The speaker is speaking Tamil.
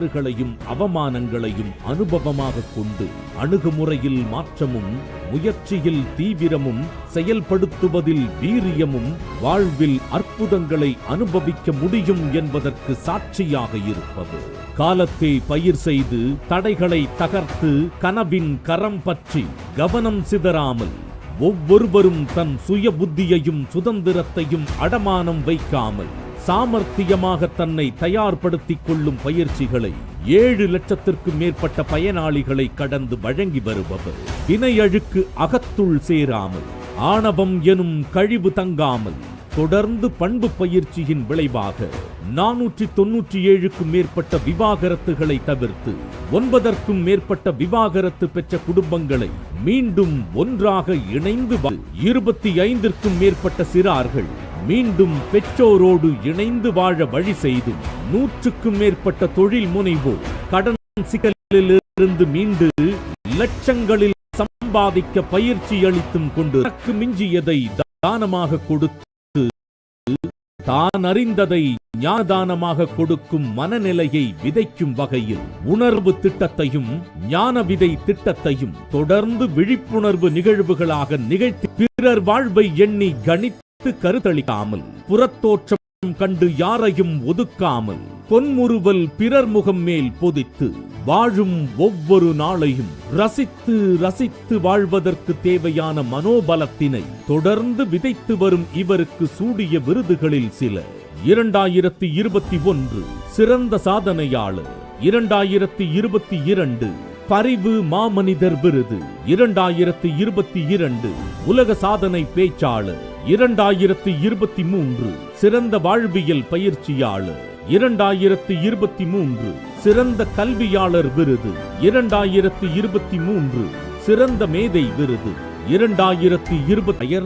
தவறுகளையும் அவமானங்களையும் அனுபவமாக கொண்டு அணுகுமுறையில் மாற்றமும் முயற்சியில் தீவிரமும் செயல்படுத்துவதில் வீரியமும் வாழ்வில் அற்புதங்களை அனுபவிக்க முடியும் என்பதற்கு சாட்சியாக இருப்பது. காலத்தை பயிர் செய்து தடைகளை தகர்த்து கனவின் கரம் பற்றி கவனம் சிதறாமல் ஒவ்வொருவரும் தன் சுய புத்தியையும் சுதந்திரத்தையும் அடமானம் வைக்காமல் சாமர்த்தியமாக தன்னை தயார்படுத்திக் கொள்ளும் பயிற்சிகளை ஏழு லட்சத்திற்கும் மேற்பட்ட பயனாளிகளை கடந்து வழங்கி வருபவர். வினையழுக்கு அகத்துள் சேராமல் ஆணவம் எனும் கழிவு தங்காமல் தொடர்ந்து பண்பு பயிற்சியின் விளைவாக நானூற்றி தொன்னூற்றி ஏழுக்கும் மேற்பட்ட விவாகரத்துகளை தவிர்த்து ஒன்பதற்கும் மேற்பட்ட விவாகரத்து பெற்ற குடும்பங்களை மீண்டும் ஒன்றாக இணைந்து இருபத்தி ஐந்திற்கும் மேற்பட்ட சிறார்கள் மீண்டும் பெற்றோரோடு இணைந்து வாழ வழி செய்து நூற்றுக்கும் மேற்பட்ட தொழில் முனைவோர் கடன் சிக்கலிலிருந்து மீண்டு லட்சங்களில் சம்பாதிக்க பயிற்சி அளித்தும் கொண்டு தனக்கு மிஞ்சியதை தானமாக கொடுத்து தான் அறிந்ததை ஞானதானமாக கொடுக்கும் மனநிலையை விதைக்கும் வகையில் உணர்வு திட்டத்தையும் ஞான விதை திட்டத்தையும் தொடர்ந்து விழிப்புணர்வு நிகழ்வுகளாக நிகழ்த்தி பிறர் வாழ்வை எண்ணி கணித்து கருத்தளிக்காமல் புறத்தோற்றம் கண்டு யாரையும் ஒதுக்காமல் பொன்முறுவல் பிறர் முகம் மேல் பொதித்து வாழும் ஒவ்வொரு நாளையும் ரசித்து ரசித்து வாழ்வதற்கு தேவையான மனோபலத்தினை தொடர்ந்து விதைத்து வரும் இவருக்கு சூடிய விருதுகளில் சில இரண்டாயிரத்தி இருபத்தி ஒன்று சிறந்த சாதனையாளர். இரண்டாயிரத்தி இருபத்தி இரண்டு பரிவு மாமனிதர் விருது. இரண்டாயிரத்தி இருபத்தி இரண்டு உலக சாதனை பேச்சாளர். இரண்டாயிரத்தி இருபத்தி மூன்று சிறந்த வாழ்வியல் பயிற்சியாளர் இரண்டாயிரத்தி இருபத்தி மூன்று சிறந்த கல்வியாளர் விருது இரண்டாயிரத்தி இருபத்தி மூன்று சிறந்த மேதை விருது இரண்டாயிரத்தி இருபத்தி